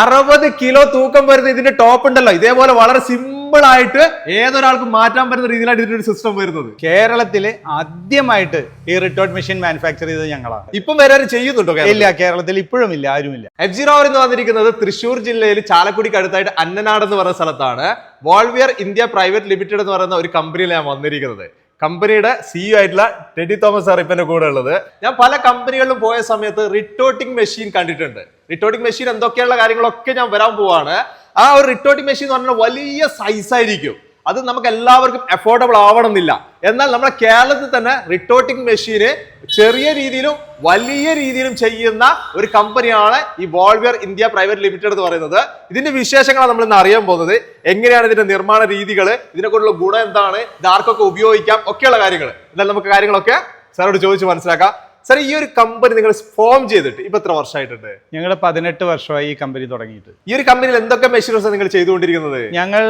അറുപത് കിലോ തൂക്കം വരുന്ന ഇതിന്റെ ടോപ്പ് ഉണ്ടല്ലോ. ഇതേപോലെ വളരെ സിമ്പിൾ ആയിട്ട് ഏതൊരാൾക്കും മാറ്റാൻ പറ്റുന്ന രീതിയിലാണ് ഇതിന്റെ ഒരു സിസ്റ്റം വരുന്നത്. കേരളത്തിൽ ആദ്യമായിട്ട് ഈ റിട്ടോർട്ട് മെഷീൻ മാനുഫാക്ചർ ചെയ്തത് ഞങ്ങളാണ് ഇപ്പം വരെ ആരും ചെയ്യുന്നുണ്ടോ ഇല്ല കേരളത്തിൽ ഇപ്പോഴും ഇല്ല ആരുമില്ല. എഫ് ജി റോവർ എന്ന് വന്നിരിക്കുന്നത് തൃശ്ശൂർ ജില്ലയിൽ ചാലക്കുടിക്ക് അടുത്തായിട്ട് അന്നനാട് എന്ന് പറയുന്ന സ്ഥലത്താണ് വോൾവിയർ ഇന്ത്യ പ്രൈവറ്റ് ലിമിറ്റഡ് എന്ന് പറയുന്ന ഒരു കമ്പനിയിലാണ് ഞാൻ വന്നിരിക്കുന്നത്. കമ്പനിയുടെ സിഇഒ ആയിട്ടുള്ള ടെഡി തോമസ് സാർ ഇപ്പൊ കൂടെ ഉള്ളത്. ഞാൻ പല കമ്പനികളിലും പോയ സമയത്ത് റിട്ടോട്ടിംഗ് മെഷീൻ കണ്ടിട്ടുണ്ട്. റിട്ടോട്ടിംഗ് മെഷീൻ എന്തൊക്കെയുള്ള കാര്യങ്ങളൊക്കെ ഞാൻ വരാൻ പോവാണ്. ആ ഒരു റിട്ടോട്ടിംഗ് മെഷീൻ എന്ന് പറഞ്ഞാൽ വലിയ സൈസ് ആയിരിക്കും. അത് നമുക്ക് എല്ലാവർക്കും അഫോർഡബിൾ ആവണമെന്നില്ല. എന്നാൽ നമ്മുടെ കേരളത്തിൽ തന്നെ റിട്ടോട്ടിംഗ് മെഷീന് ചെറിയ രീതിയിലും വലിയ രീതിയിലും ചെയ്യുന്ന ഒരു കമ്പനിയാണ് ഈ വോൾവിയർ ഇന്ത്യ പ്രൈവറ്റ് ലിമിറ്റഡ് എന്ന് പറയുന്നത്. ഇതിന്റെ വിശേഷങ്ങളാണ് നമ്മൾ ഇന്ന് അറിയാൻ പോകുന്നത്. എങ്ങനെയാണ് ഇതിന്റെ നിർമ്മാണ രീതികൾ ഇതിനെക്കൊണ്ടുള്ള ഗുണം എന്താണ് ഇത് ആർക്കൊക്കെ ഉപയോഗിക്കാം ഒക്കെയുള്ള കാര്യങ്ങൾ എന്നാൽ നമുക്ക് കാര്യങ്ങളൊക്കെ സാറോട് ചോദിച്ച് മനസ്സിലാക്കാം. സാർ ഈ ഒരു കമ്പനി നിങ്ങൾ ഫോം ചെയ്തിട്ട് ഇപ്പൊ എത്ര വർഷമായിട്ടുണ്ട്? ഞങ്ങൾ പതിനെട്ട് വർഷമായി ഈ കമ്പനി തുടങ്ങിയിട്ട്. ഈ ഒരു കമ്പനിയിൽ എന്തൊക്കെ മെഷീനറി നിങ്ങൾ ചെയ്തുകൊണ്ടിരിക്കുന്നത്? ഞങ്ങൾ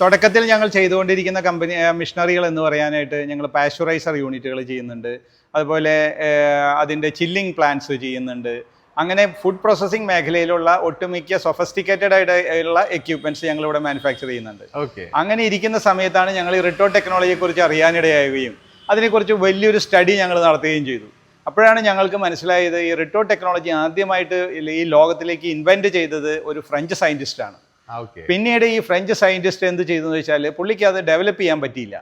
തുടക്കത്തിൽ ഞങ്ങൾ ചെയ്തുകൊണ്ടിരിക്കുന്ന കമ്പനി മിഷനറികൾ എന്ന് പറയാനായിട്ട് ഞങ്ങൾ പാസ്ചറൈസർ യൂണിറ്റുകൾ ചെയ്യുന്നുണ്ട്. അതുപോലെ അതിന്റെ ചില്ലിംഗ് പ്ലാന്റ്സ് ചെയ്യുന്നുണ്ട്. അങ്ങനെ ഫുഡ് പ്രോസസ്സിംഗ് മേഖലയിലുള്ള ഒട്ടുമിക്ക സൊഫസ്റ്റിക്കേറ്റഡ് ആയിട്ടുള്ള എക്യുപ്മെന്റ്സ് ഞങ്ങൾ ഇവിടെ മാനുഫാക്ചർ ചെയ്യുന്നുണ്ട്. ഓക്കെ അങ്ങനെ ഇരിക്കുന്ന സമയത്താണ് ഞങ്ങൾ ഈ റിട്ടോ ടെക്നോളജിയെ കുറിച്ച് അറിയാനിടയാവുകയും അതിനെക്കുറിച്ച് വലിയൊരു സ്റ്റഡി ഞങ്ങൾ നടത്തുകയും ചെയ്തു. അപ്പോഴാണ് ഞങ്ങൾക്ക് മനസ്സിലായത് ഈ റിട്ടോ ടെക്നോളജി ആദ്യമായിട്ട് ഈ ലോകത്തിലേക്ക് ഇൻവെന്റ് ചെയ്തത് ഒരു ഫ്രഞ്ച് സയന്റിസ്റ്റാണ് പിന്നീട് ഈ ഫ്രഞ്ച് സയന്റിസ്റ്റ് എന്ത് ചെയ്തു എന്ന് വെച്ചാൽ പുള്ളിക്ക് അത് ഡെവലപ്പ് ചെയ്യാൻ പറ്റിയില്ല.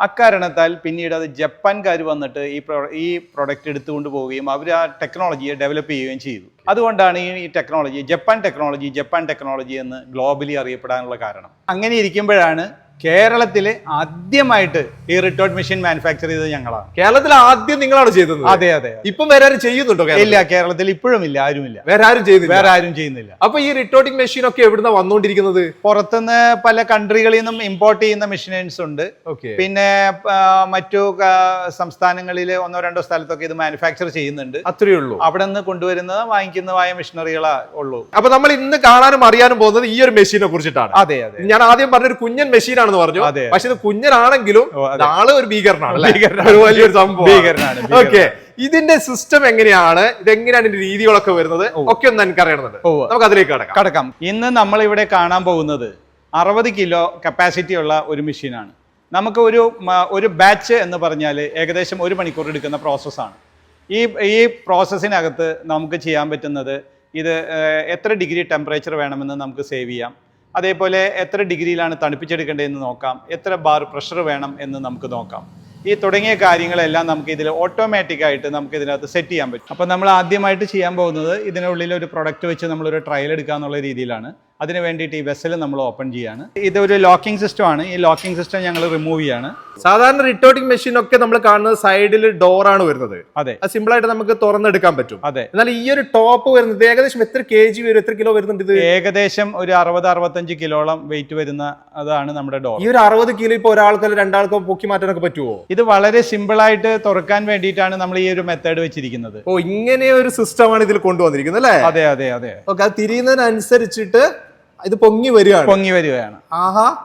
അക്കാരണത്താൽ പിന്നീട് അത് ജപ്പാൻകാർ വന്നിട്ട് ഈ പ്രൊ ഈ പ്രൊഡക്റ്റ് എടുത്തുകൊണ്ട് പോവുകയും അവർ ആ ടെക്നോളജിയെ ഡെവലപ്പ് ചെയ്യുകയും ചെയ്തു. അതുകൊണ്ടാണ് ഈ technology Japan technology Japan technology എന്ന് ഗ്ലോബലി അറിയപ്പെടാനുള്ള കാരണം. അങ്ങനെ ഇരിക്കുമ്പോഴാണ് കേരളത്തിൽ ആദ്യമായിട്ട് ഈ റിട്ടോർട്ട് മെഷീൻ മാനുഫാക്ചർ ചെയ്തത് ഞങ്ങളാണ്. കേരളത്തിൽ ആദ്യം നിങ്ങളാണ് ചെയ്തത്? അതെ അതെ ഇപ്പം വേറെ ആരും ചെയ്യുന്നുണ്ടോ ഇല്ല കേരളത്തിൽ ഇപ്പോഴും ഇല്ല ആരുമില്ല. വേറെ ആരും ചെയ്യുന്നില്ല? വേറെ ആരും ചെയ്യുന്നില്ല. അപ്പൊ ഈ റിട്ടോർട്ടിംഗ് മെഷീൻ ഒക്കെ എവിടുന്ന വന്നുകൊണ്ടിരിക്കുന്നത് പുറത്തുനിന്ന് പല കൺട്രികളിൽ നിന്നും ഇമ്പോർട്ട് ചെയ്യുന്ന മെഷീൻസ് ഉണ്ട്. ഓക്കെ. പിന്നെ മറ്റു സംസ്ഥാനങ്ങളിൽ ഒന്നോ രണ്ടോ സ്ഥലത്തൊക്കെ ഇത് മാനുഫാക്ചർ ചെയ്യുന്നുണ്ട്. അത്രയേ ഉള്ളൂ. അവിടെ നിന്ന് കൊണ്ടുവരുന്നത് വാങ്ങിക്കുന്നതായ മെഷീനറികളാ ഉള്ളൂ. അപ്പൊ നമ്മൾ ഇന്ന് കാണാനും അറിയാനും പോകുന്നത് ഈ ഒരു മെഷീനെ കുറിച്ചിട്ടാണ്. അതെ അതെ. ഞാൻ ആദ്യം പറഞ്ഞൊരു കുഞ്ഞൻ മെഷീൻ ആണെന്ന് പറഞ്ഞു. പക്ഷെ ഇത് കുഞ്ഞനാണെങ്കിലും ആൾ ഒരു ഭീകരനാണ് വലിയൊരു സംഭവം ഭീകരനാണ്. ഓക്കെ. ഇതിന്റെ സിസ്റ്റം എങ്ങനെയാണ്? ഇതെങ്ങനെയാണ് ഇതിന്റെ രീതികളൊക്കെ വരുന്നത്? ഒക്കെ ഒന്ന് എനിക്ക് അറിയണമെന്നുണ്ട് ഉവ്വ്. നമുക്ക് അതിലേക്ക് കടക്കാം. കടക്കാം. ഇന്ന് നമ്മൾ ഇവിടെ കാണാൻ പോകുന്നത് അറുപത് കിലോ കപ്പാസിറ്റി ഉള്ള ഒരു മെഷീനാണ് നമുക്ക് ഒരു ഒരു ബാച്ച് എന്ന് പറഞ്ഞാൽ ഏകദേശം ഒരു മണിക്കൂർ എടുക്കുന്ന പ്രോസസ്സാണ് ഈ ഈ പ്രോസസ്സിനകത്ത് നമുക്ക് ചെയ്യാൻ പറ്റുന്നത് ഇത് എത്ര ഡിഗ്രി ടെമ്പറേച്ചർ വേണമെന്ന് നമുക്ക് സേവ് ചെയ്യാം. അതേപോലെ എത്ര ഡിഗ്രിയിലാണ് തണുപ്പിച്ചെടുക്കേണ്ടതെന്ന് നോക്കാം. എത്ര ബാർ പ്രഷർ വേണം എന്ന് നമുക്ക് നോക്കാം. ഈ തുടങ്ങിയ കാര്യങ്ങളെല്ലാം നമുക്ക് ഇതിൽ ഓട്ടോമാറ്റിക് ആയിട്ട് നമുക്ക് ഇതിനകത്ത് സെറ്റ് ചെയ്യാൻ പറ്റും. അപ്പോൾ നമ്മൾ ആദ്യമായിട്ട് ചെയ്യാൻ പോകുന്നത് ഇതിനുള്ളിൽ ഒരു പ്രൊഡക്റ്റ് വെച്ച് നമ്മളൊരു ട്രയൽ എടുക്കുക എന്നുള്ള രീതിയിലാണ്. അതിന് വേണ്ടിയിട്ട് ഈ വെസൽ നമ്മൾ ഓപ്പൺ ചെയ്യാണ്. ഒരു ലോക്കിംഗ് സിസ്റ്റം ആണ്. ഈ ലോക്കിംഗ് സിസ്റ്റം ഞങ്ങൾ റിമൂവ് ചെയ്യാണ്. സാധാരണ റിട്ടോട്ടിംഗ് മെഷീൻ ഒക്കെ നമ്മൾ കാണുന്നത് സൈഡിൽ ഡോർ ആണ് വരുന്നത്. അതെ. അത് സിമ്പിൾ ആയിട്ട് നമുക്ക് തുറന്നെടുക്കാൻ പറ്റും. അതെ. എന്നാൽ ഈ ഒരു ടോപ്പ് വരുന്നത് ഏകദേശം എത്ര കെ ജി വരും? എത്ര കിലോ വരുന്നുണ്ട് ഇത്? ഏകദേശം ഒരു അറുപത് അറുപത്തഞ്ച് കിലോളം വെയിറ്റ് വരുന്ന അതാണ് നമ്മുടെ ഡോർ ഈ ഒരു അറുപത് കിലോ ഇപ്പൊ ഒരാൾക്കോ രണ്ടാൾക്കോ പൊക്കി മാറ്റാനൊക്കെ പറ്റുമോ ഇത് വളരെ സിമ്പിൾ ആയിട്ട് തുറക്കാൻ വേണ്ടിയിട്ടാണ് നമ്മൾ ഈ ഒരു മെത്തേഡ് വെച്ചിരിക്കുന്നത്. ഓ ഇങ്ങനെ ഒരു സിസ്റ്റമാണ് ഇതിൽ കൊണ്ടുവന്നിരിക്കുന്നത് അല്ലേ? അതെ അതെ അതെ. ഓക്കെ അത് തിരിയുന്നതിനനുസരിച്ചിട്ട് ഇത് പൊങ്ങി വരികയാണ്. പൊങ്ങി വരികയാണ്. ആഹാ.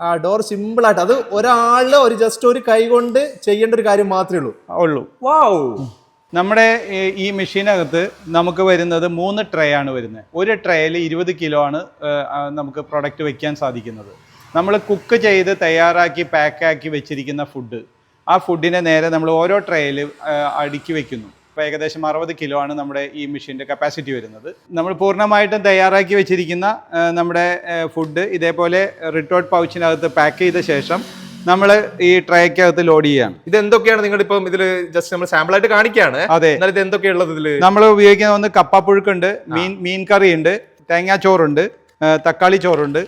ആ ഡോർ സിമ്പിൾ ആയിട്ട്. അത് ഒരാളിൽ ഒരു ജസ്റ്റ് ഒരു കൈ കൊണ്ട് ചെയ്യേണ്ട ഒരു കാര്യം മാത്രമേ ഉള്ളൂ. ഉള്ളൂ. വാവ് നമ്മുടെ ഈ- ഈ മെഷീനകത്ത് നമുക്ക് വരുന്നത് മൂന്ന് ട്രേ ആണ് വരുന്നത്. ഒരു ട്രേയിൽ ഇരുപത് കിലോ ആണ് നമുക്ക് പ്രൊഡക്റ്റ് വെക്കാൻ സാധിക്കുന്നത്. നമ്മൾ കുക്ക് ചെയ്ത് തയ്യാറാക്കി പാക്കാക്കി വെച്ചിരിക്കുന്ന ഫുഡ് ആ ഫുഡിനെ നേരെ നമ്മൾ ഓരോ ട്രേയിൽ അടുക്കി വെക്കുന്നു. ഇപ്പോൾ ഏകദേശം അറുപത് കിലോ ആണ് നമ്മുടെ ഈ മെഷീന്റെ കപ്പാസിറ്റി വരുന്നത്. നമ്മൾ പൂർണമായിട്ടും തയ്യാറാക്കി വെച്ചിരിക്കുന്ന നമ്മുടെ ഫുഡ് ഇതേപോലെ റിട്ടോർട്ട് പൗച്ചിനകത്ത് പാക്ക് ചെയ്ത ശേഷം നമ്മൾ ഈ ട്രേക്കകത്ത് ലോഡ് ചെയ്യാണ് ഇത് എന്തൊക്കെയാണ് നിങ്ങൾ ഇപ്പം ഇതിൽ ജസ്റ്റ് നമ്മൾ സാമ്പിൾ ആയിട്ട് കാണിക്കുകയാണ്? അതെ. ഇത് എന്തൊക്കെയുള്ളത് ഇതിൽ നമ്മൾ ഉപയോഗിക്കുന്ന ഒന്ന് കപ്പ പുഴുക്കുണ്ട് മീൻ മീൻ കറി ഉണ്ട് തേങ്ങാച്ചോറുണ്ട് തക്കാളി ചോറുണ്ട്.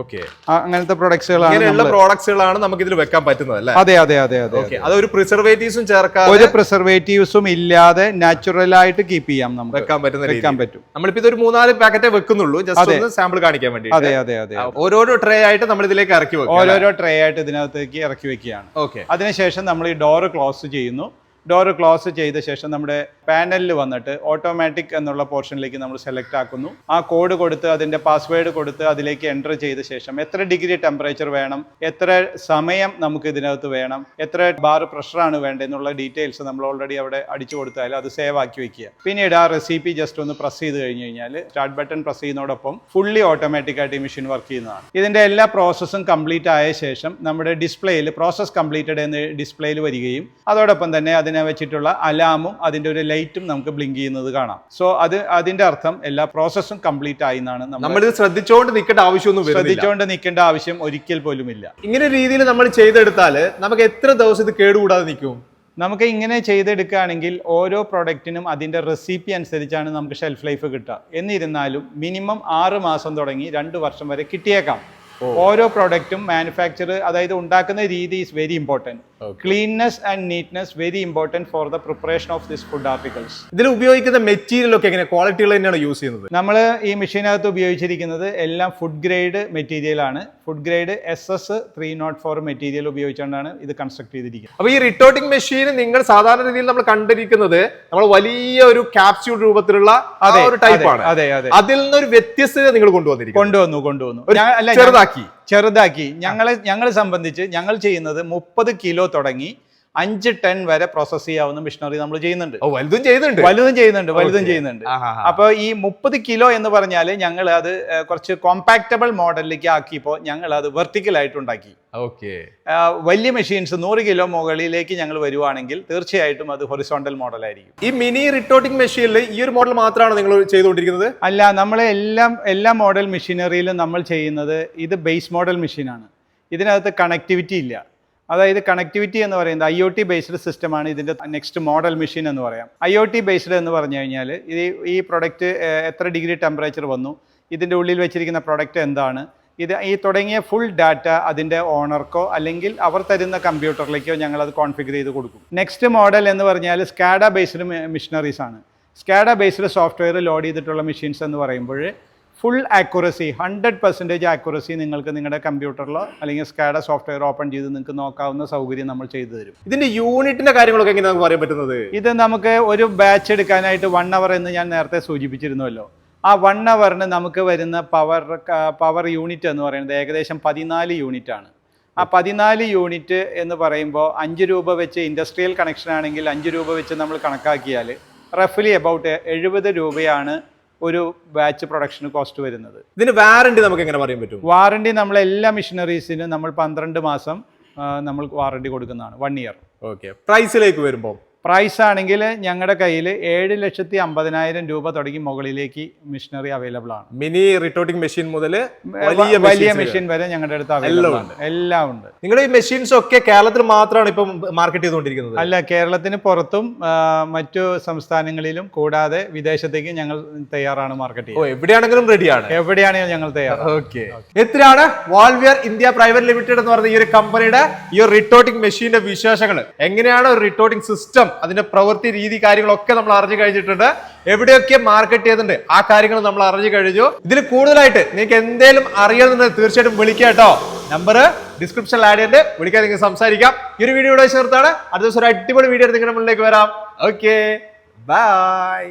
ഓക്കെ. അങ്ങനത്തെ പ്രൊഡക്ട്സുകളാണ് പ്രോഡക്ട്സുകളാണ് നമുക്ക് ഇതിൽ വെക്കാൻ പറ്റുന്നത് അല്ലേ? അതെ അതെ അതെ അതെ അത്. അതൊരു പ്രിസർവേറ്റീവ്സും ചേർക്കാതെ ഒരു പ്രിസർവേറ്റീവ്സും ഇല്ലാതെ നാച്ചുറൽ ആയിട്ട് കീപ്പ് ചെയ്യാം നമുക്ക്. വെക്കാൻ പറ്റുന്ന വെക്കാൻ പറ്റും. നമ്മളിപ്പോ ഇതൊരു മൂന്നാൽ പാക്കറ്റേ വെക്കുന്നുള്ളൂ. ജസ്റ്റ് ഒന്ന് സാമ്പിൾ കാണിക്കാൻ വേണ്ടി അതെ അതെ അതെ ഓരോരോ ട്രേ ആയിട്ട് നമ്മൾ ഇതിലേക്ക് ഇറക്കി വെക്കും ഓരോരോ ട്രേ ആയിട്ട് ഇതിനകത്തേക്ക് ഇറക്കി വെക്കുകയാണ്. ഓക്കെ. അതിനുശേഷം നമ്മൾ ഈ ഡോർ ക്ലോസ് ചെയ്യുന്നു. ഡോറ് ക്ലോസ് ചെയ്ത ശേഷം നമ്മുടെ പാനലിൽ വന്നിട്ട് ഓട്ടോമാറ്റിക് എന്നുള്ള പോർഷനിലേക്ക് നമ്മൾ സെലക്ട് ആക്കുന്നു. ആ കോഡ് കൊടുത്ത് അതിന്റെ പാസ്വേഡ് കൊടുത്ത് അതിലേക്ക് എന്റർ ചെയ്ത ശേഷം എത്ര ഡിഗ്രി ടെമ്പറേച്ചർ വേണം എത്ര സമയം നമുക്ക് ഇതിനകത്ത് വേണം എത്ര ബാർ പ്രഷറാണ് വേണ്ടതെന്നുള്ള ഡീറ്റെയിൽസ് നമ്മൾ ഓൾറെഡി അവിടെ അടിച്ചു കൊടുത്താൽ അത് സേവ് ആക്കി വെക്കുക. പിന്നീട് ആ റെസിപ്പി ജസ്റ്റ് ഒന്ന് പ്രസ് ചെയ്ത് കഴിഞ്ഞ് കഴിഞ്ഞാൽ സ്റ്റാർട്ട് ബട്ടൺ പ്രസ് ചെയ്യുന്നതോടൊപ്പം ഫുള്ളി ഓട്ടോമാറ്റിക് ആയിട്ട് ഈ മെഷീൻ വർക്ക് ചെയ്യുന്നതാണ്. ഇതിന്റെ എല്ലാ പ്രോസസ്സും കംപ്ലീറ്റ് ആയ ശേഷം നമ്മുടെ ഡിസ്പ്ലേയിൽ പ്രോസസ് കംപ്ലീറ്റഡ് എന്ന് ഡിസ്പ്ലേയിൽ വരികയും അതോടൊപ്പം തന്നെ അതിനെ വെച്ചിട്ടുള്ള അലാമും അതിന്റെ ഒരു ലൈറ്റും നമുക്ക് ബ്ലിങ്ക് ചെയ്യുന്നത് കാണാം. സോ അത് അതിന്റെ അർത്ഥം എല്ലാ പ്രോസസ്സും കംപ്ലീറ്റ് ആയി എന്നാണ് നമ്മൾ ശ്രദ്ധിച്ചുകൊണ്ട് നിൽക്കേണ്ട ആവശ്യമൊന്നും ശ്രദ്ധിച്ചുകൊണ്ട് നിൽക്കേണ്ട ആവശ്യം ഒരിക്കൽ പോലും ഇല്ല. ഇങ്ങനെ രീതിയിൽ നമ്മൾ ചെയ്തെടുത്താൽ നമുക്ക് എത്ര ദിവസം ഇത് കേടുകൂടാതെ നിൽക്കും? നമുക്ക് ഇങ്ങനെ ചെയ്തെടുക്കുകയാണെങ്കിൽ ഓരോ പ്രൊഡക്റ്റിനും അതിന്റെ റെസിപ്പി അനുസരിച്ചാണ് നമുക്ക് ഷെൽഫ് ലൈഫ് കിട്ടുക. എന്നിരുന്നാലും മിനിമം ആറ് മാസം തുടങ്ങി രണ്ട് വർഷം വരെ കിട്ടിയേക്കാം. ഓരോ പ്രൊഡക്റ്റും മാനുഫാക്ചർ അതായത് ഉണ്ടാക്കുന്ന രീതി is very important cleanness and neatness very important for the preparation of this food articles ഇതിൽ ഉപയോഗിക്കുന്ന മെറ്റീരിയൽ ഒക്കെ എങ്ങനെ ക്വാളിറ്റികൾ തന്നെയാണ് യൂസ് ചെയ്യുന്നത്? നമ്മൾ ഈ മെഷീനകത്ത് ഉപയോഗിച്ചിരിക്കുന്നത് എല്ലാം ഫുഡ് ഗ്രേഡ് മെറ്റീരിയലാണ് food grade S S three nought four material ഉപയോഗിച്ചുകൊണ്ടാണ് ഇത് കൺസ്ട്രക്ട് ചെയ്തിരിക്കുന്നത്. അപ്പോൾ ഈ റിട്ടോട്ടിംഗ് മെഷീൻ നിങ്ങൾ സാധാരണ രീതിയിൽ നമ്മൾ കണ്ടിരിക്കുന്നത് നമ്മൾ വലിയ ഒരു ക്യാപ്സ്യൂൾ രൂപത്തിലുള്ള ഒരു ടൈപ്പാണ് ആണ്. അതെ അതെ. അതിൽ നിന്നൊരു വ്യത്യസ്തത നിങ്ങൾ കൊണ്ടുവന്നിരിക്കും കൊണ്ടുവന്നു കൊണ്ടുവന്നു. ചെറുതാക്കി. ചെറുതാക്കി ഞങ്ങളെ ഞങ്ങളെ സംബന്ധിച്ച് ഞങ്ങൾ ചെയ്യുന്നത് മുപ്പത് കിലോ തുടങ്ങി അഞ്ച് ടൺ വരെ പ്രോസസ് ചെയ്യാവുന്ന മിഷനറി നമ്മൾ ചെയ്യുന്നുണ്ട്. വലുതും ചെയ്യുന്നുണ്ട്. വലുതും ചെയ്യുന്നുണ്ട് വലുതും ചെയ്യുന്നുണ്ട്. അപ്പൊ അപ്പോൾ ഈ മുപ്പത് കിലോ എന്ന് പറഞ്ഞാൽ ഞങ്ങൾ അത് കുറച്ച് കോമ്പാക്റ്റബിൾ മോഡലിലേക്ക് ആക്കിയപ്പോൾ ഞങ്ങൾ അത് വെർട്ടിക്കൽ ആയിട്ട് ഉണ്ടാക്കി. ഓക്കെ. വലിയ മെഷീൻസ് നൂറ് കിലോ മുകളിലേക്ക് ഞങ്ങൾ വരുവാണെങ്കിൽ തീർച്ചയായിട്ടും അത് ഹൊറിസോണ്ടൽ മോഡലായിരിക്കും ഈ മിനി റിട്ടോട്ടിംഗ് മെഷീനിൽ ഈ ഒരു മോഡൽ മാത്രമാണ് നിങ്ങൾ ചെയ്തുകൊണ്ടിരിക്കുന്നത്? അല്ല നമ്മളെ എല്ലാം എല്ലാ മോഡൽ മെഷീനറിയിലും നമ്മൾ ചെയ്യുന്നത് ഇത് ബേസ് മോഡൽ മെഷീനാണ് ഇതിനകത്ത് കണക്ടിവിറ്റി ഇല്ല. അതായത് കണക്ടിവിറ്റി എന്ന് പറയുന്നത് ഐ ഒ ടി ബേസ്ഡ് സിസ്റ്റമാണ് ഇതിന്റെ നെക്സ്റ്റ് മോഡൽ മെഷീൻ എന്ന് പറയാം. ഐ ഒ ടി ബേസ്ഡ് എന്ന് പറഞ്ഞു കഴിഞ്ഞാൽ ഇത് ഈ പ്രൊഡക്റ്റ് എത്ര ഡിഗ്രി ടെമ്പറേച്ചർ വന്നു ഇതിന്റെ ഉള്ളിൽ വെച്ചിരിക്കുന്ന പ്രൊഡക്റ്റ് എന്താണ് ഇത് ഈ തുടങ്ങിയ ഫുൾ ഡാറ്റ അതിന്റെ ഓണർക്കോ അല്ലെങ്കിൽ അവർ തരുന്ന കമ്പ്യൂട്ടറിലേക്കോ ഞങ്ങൾ അത് കോൺഫിഗർ ചെയ്ത് കൊടുക്കും. നെക്സ്റ്റ് മോഡൽ എന്ന് പറഞ്ഞാൽ സ്കാഡ ബേസ്ഡ് മെഷീനറീസ് ആണ്. സ്കാഡ ബേസ്ഡ് സോഫ്റ്റ്വെയർ ലോഡ് ചെയ്തിട്ടുള്ള മെഷീൻസ് എന്ന് പറയുമ്പോൾ full accuracy hundred percentage accuracy നിങ്ങൾക്ക് നിങ്ങളുടെ കമ്പ്യൂട്ടറിലോ അല്ലെങ്കിൽ സ്കാഡ സോഫ്റ്റ്വെയർ ഓപ്പൺ ചെയ്ത് നിങ്ങൾക്ക് നോക്കാവുന്ന സൗകര്യം നമ്മൾ ചെയ്തു തരും. ഇതിന്റെ യൂണിറ്റിന്റെ കാര്യങ്ങളൊക്കെ എങ്ങനെ നമുക്ക് പറയാൻ പറ്റുന്നത്? ഇത് നമുക്ക് ഒരു ബാച്ച് എടുക്കാനായിട്ട് വൺ അവർ എന്ന് ഞാൻ നേരത്തെ സൂചിപ്പിച്ചിരുന്നുവല്ലോ ആ വൺ അവറിന് നമുക്ക് വരുന്ന പവർ പവർ യൂണിറ്റ് എന്ന് പറയുന്നത് ഏകദേശം പതിനാല് യൂണിറ്റ് ആണ്. ആ പതിനാല് യൂണിറ്റ് എന്ന് പറയുമ്പോൾ അഞ്ച് രൂപ വെച്ച് ഇൻഡസ്ട്രിയൽ കണക്ഷൻ ആണെങ്കിൽ അഞ്ച് രൂപ വെച്ച് നമ്മൾ കണക്കാക്കിയാൽ റഫ്ലി അബൌട്ട് എഴുപത് രൂപയാണ് ഒരു ബാച്ച് പ്രൊഡക്ഷന് കോസ്റ്റ് വരുന്നത്. ഇതിന് വാറണ്ടി നമുക്ക് എങ്ങനെ പറയാൻ പറ്റും? വാറണ്ടി നമ്മൾ എല്ലാ മെഷീനറീസിനും നമ്മൾ പന്ത്രണ്ട് മാസം നമ്മൾ വാറണ്ടി കൊടുക്കുന്നതാണ്. വൺ ഇയർ ഓക്കെ പ്രൈസിലേക്ക് വരുമ്പോൾ പ്രൈസ് ആണെങ്കിൽ ഞങ്ങളുടെ കയ്യിൽ ഏഴ് ലക്ഷത്തി അമ്പതിനായിരം രൂപ തുടങ്ങി മുകളിലേക്ക് മെഷീനറി അവൈലബിൾ ആണ്. മിനി റിട്ടോട്ടിംഗ് മെഷീൻ മുതൽ വലിയ വലിയ മെഷീൻ വരെ ഞങ്ങളുടെ അടുത്ത് അവൈലബിൾ ഉണ്ട്. ആണ്. എല്ലാം ഉണ്ട്. നിങ്ങളുടെ ഈ മെഷീൻസ് ഒക്കെ കേരളത്തിൽ മാത്രമാണ് ഇപ്പം മാർക്കറ്റ് ചെയ്തുകൊണ്ടിരിക്കുന്നത്? അല്ല കേരളത്തിന് പുറത്തും മറ്റു സംസ്ഥാനങ്ങളിലും കൂടാതെ വിദേശത്തേക്ക് ഞങ്ങൾ തയ്യാറാണ് മാർക്കറ്റ് ചെയ്യുന്നത്. എവിടെയാണെങ്കിലും റെഡിയാണ് എവിടെയാണെങ്കിലും ഞങ്ങൾ തയ്യാറാണ്. ഓക്കെ എത്രയാണ് വാൾവിയർ ഇന്ത്യ പ്രൈവറ്റ് ലിമിറ്റഡ് എന്ന് പറയുന്ന ഈ ഒരു കമ്പനിയുടെ ഈ ഒരു റിട്ടോട്ടിംഗ് മെഷീന്റെ വിശേഷങ്ങൾ എങ്ങനെയാണ് ഒരു റിട്ടോട്ടിംഗ് സിസ്റ്റം അതിന്റെ പ്രവൃത്തി രീതി കാര്യങ്ങളൊക്കെ നമ്മൾ അറിഞ്ഞു കഴിഞ്ഞിട്ടുണ്ട്. എവിടെയൊക്കെ മാർക്കറ്റ് ചെയ്തിട്ടുണ്ട് ആ കാര്യങ്ങൾ നമ്മൾ അറിഞ്ഞു കഴിഞ്ഞു. ഇതിൽ കൂടുതലായിട്ട് നിങ്ങൾക്ക് എന്തെങ്കിലും അറിയണമെന്ന് തീർച്ചയായിട്ടും വിളിക്കുക കേട്ടോ. നമ്പർ ഡിസ്ക്രിപ്ഷൻ ആഡ് ചെയ്തിട്ട് വിളിക്കാൻ നിങ്ങൾക്ക് സംസാരിക്കാം. ഈ ഒരു വീഡിയോ ഇവിടെ ചേർത്താണ് അടുത്ത ദിവസം ഒരു അടിപൊളി വീഡിയോ നിങ്ങളുടെ മുന്നിലേക്ക് വരാം. Okay bye